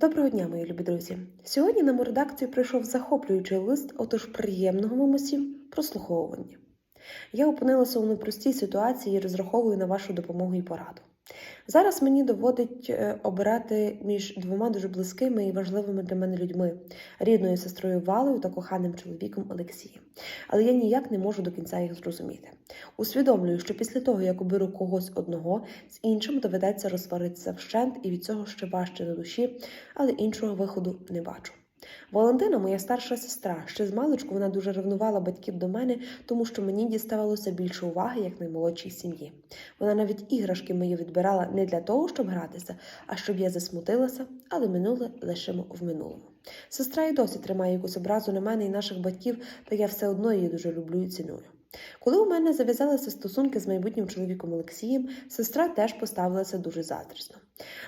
Доброго дня, мої любі друзі! Сьогодні нам у редакцію прийшов захоплюючий лист, отож приємного вам усім прослуховування. Я опинилася у непростій ситуації і розраховую на вашу допомогу і пораду. Зараз мені доводить е, обирати між двома дуже близькими і важливими для мене людьми рідною сестрою Валею та коханим чоловіком Олексієм. Але я ніяк не можу до кінця їх зрозуміти. Усвідомлюю, що після того, як оберу когось одного, з іншим доведеться розсваритися вщент, і від цього ще важче на душі, але іншого виходу не бачу. Валентина, моя старша сестра, ще з маличку вона дуже ревнувала батьків до мене, тому що мені діставалося більше уваги як наймолодшій сім'ї. Вона навіть іграшки мої відбирала не для того, щоб гратися, а щоб я засмутилася, але минуле лишимо в минулому. Сестра і досі тримає якусь образу на мене і наших батьків, та я все одно її дуже люблю і ціную. Коли у мене зав'язалися стосунки з майбутнім чоловіком Олексієм, сестра теж поставилася дуже заздрісно.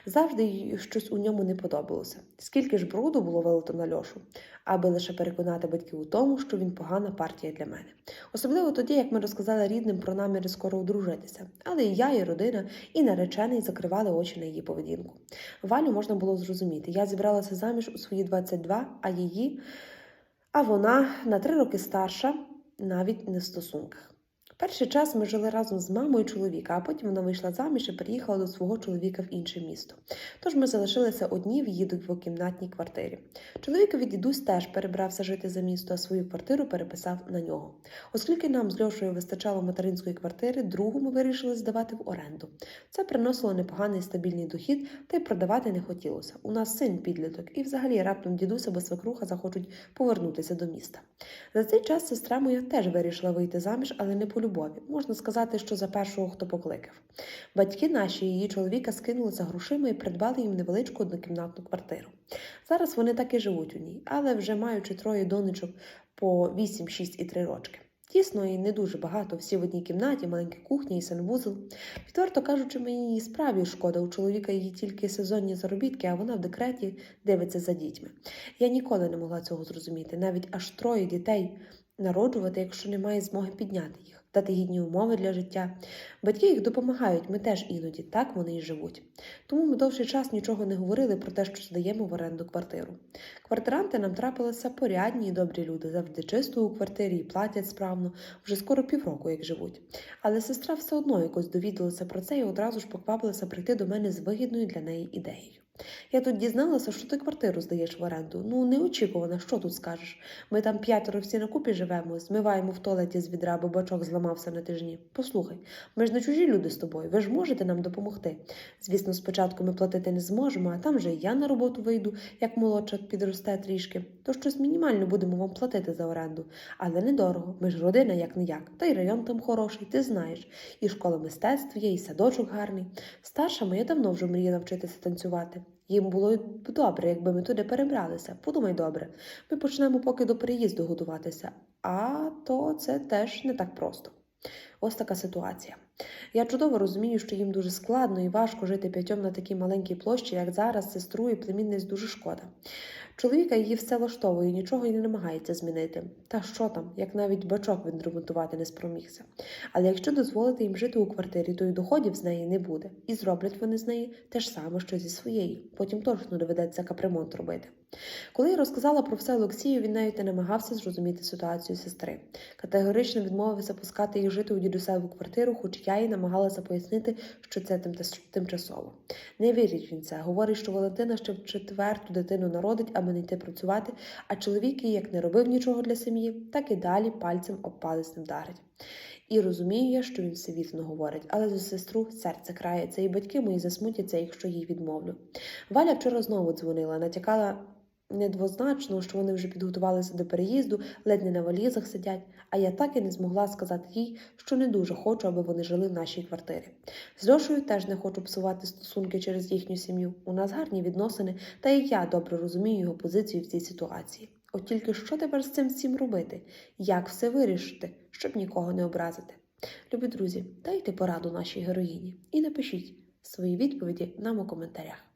Завжди їй щось у ньому не подобалося. Скільки ж бруду було вилито на льошу, аби лише переконати батьків у тому, що він погана партія для мене. Особливо тоді, як ми розказали рідним про наміри скоро одружитися. Але і я, і родина, і наречений закривали очі на її поведінку. Валю можна було зрозуміти. Я зібралася заміж у свої 22, а її, а вона на три роки старша навіть не в стосунках. Перший час ми жили разом з мамою чоловіка, а потім вона вийшла заміж і переїхала до свого чоловіка в інше місто. Тож ми залишилися одні в її двокімнатній квартирі. Чоловікові дідусь теж перебрався жити за місто, а свою квартиру переписав на нього. Оскільки нам з Льошою вистачало материнської квартири, другу ми вирішили здавати в оренду. Це приносило непоганий стабільний дохід, та й продавати не хотілося. У нас син підліток, і взагалі раптом дідусь або свекруха захочуть повернутися до міста. За цей час сестра моя теж вирішила вийти заміж, але не по любові. Можна сказати, що за першого, хто покликав. Батьки наші її чоловіка скинулися грошима і придбали їм невеличку однокімнатну квартиру. Зараз вони так і живуть у ній, але вже маючи троє донечок по 8, 6 і 3 рочки. Тісно і не дуже багато, всі в одній кімнаті, маленька кухня і санвузол. Відверто кажучи, мені її справі шкода. У чоловіка її тільки сезонні заробітки, а вона в декреті дивиться за дітьми. Я ніколи не могла цього зрозуміти, навіть аж троє дітей народжувати, якщо немає змоги підняти їх, дати гідні умови для життя. Батьки їх допомагають, ми теж іноді так вони і живуть. Тому ми довший час нічого не говорили про те, що здаємо в оренду квартиру. Квартиранти нам трапилися порядні і добрі люди, завжди чисто у квартирі і платять справно, вже скоро півроку, як живуть. Але сестра все одно якось довідалася про це і одразу ж поквапилася прийти до мене з вигідною для неї ідеєю. Я тут дізналася, що ти квартиру здаєш в оренду. Ну, неочікувано, що тут скажеш. Ми там п'ятеро всі на купі живемо, змиваємо в туалеті з відра, бо бачок зламався на тижні. Послухай, ми ж не чужі люди з тобою, ви ж можете нам допомогти. Звісно, спочатку ми платити не зможемо, а там вже і я на роботу вийду, як молодша підросте трішки. То щось мінімально будемо вам платити за оренду. Але недорого. Ми ж родина як не як. Та й район там хороший, ти знаєш. І школа мистецтв є, і садочок гарний. Старша моя давно вже мріяла вчитися танцювати. Їм було б добре, якби ми туди перебралися. Подумай добре. Ми почнемо поки до переїзду готуватися, а то це теж не так просто. Ось така ситуація. Я чудово розумію, що їм дуже складно і важко жити п'ятьом на такій маленькій площі, як зараз, сестру і племінниць дуже шкода. Чоловіка її все влаштовує, нічого й не намагається змінити. Та що там, як навіть бачок відремонтувати не спромігся. Але якщо дозволити їм жити у квартирі, то й доходів з неї не буде. І зроблять вони з неї те ж саме, що зі своєї. Потім точно доведеться капремонт робити. Коли я розказала про все Олексію, він навіть не намагався зрозуміти ситуацію сестри. Категорично відмовився пускати їх жити у дідусеву квартиру, хоч я їй намагалася пояснити, що це тимчасово. Не вірить він це. Говорить, що Валентина ще в четверту дитину народить, аби не йти працювати, а чоловік їй як не робив нічого для сім'ї, так і далі пальцем об палець не вдарить. І розумію я, що він всевітно говорить, але за сестру серце крається, і батьки мої засмутяться, якщо їй відмовлю. Валя вчора знову дзвонила, натякала недвозначно, що вони вже підготувалися до переїзду, ледь не на валізах сидять, а я так і не змогла сказати їй, що не дуже хочу, аби вони жили в нашій квартирі. З Льошею теж не хочу псувати стосунки через їхню сім'ю. У нас гарні відносини, та і я добре розумію його позицію в цій ситуації. От тільки що тепер з цим всім робити? Як все вирішити, щоб нікого не образити? Любі друзі, дайте пораду нашій героїні і напишіть свої відповіді нам у коментарях.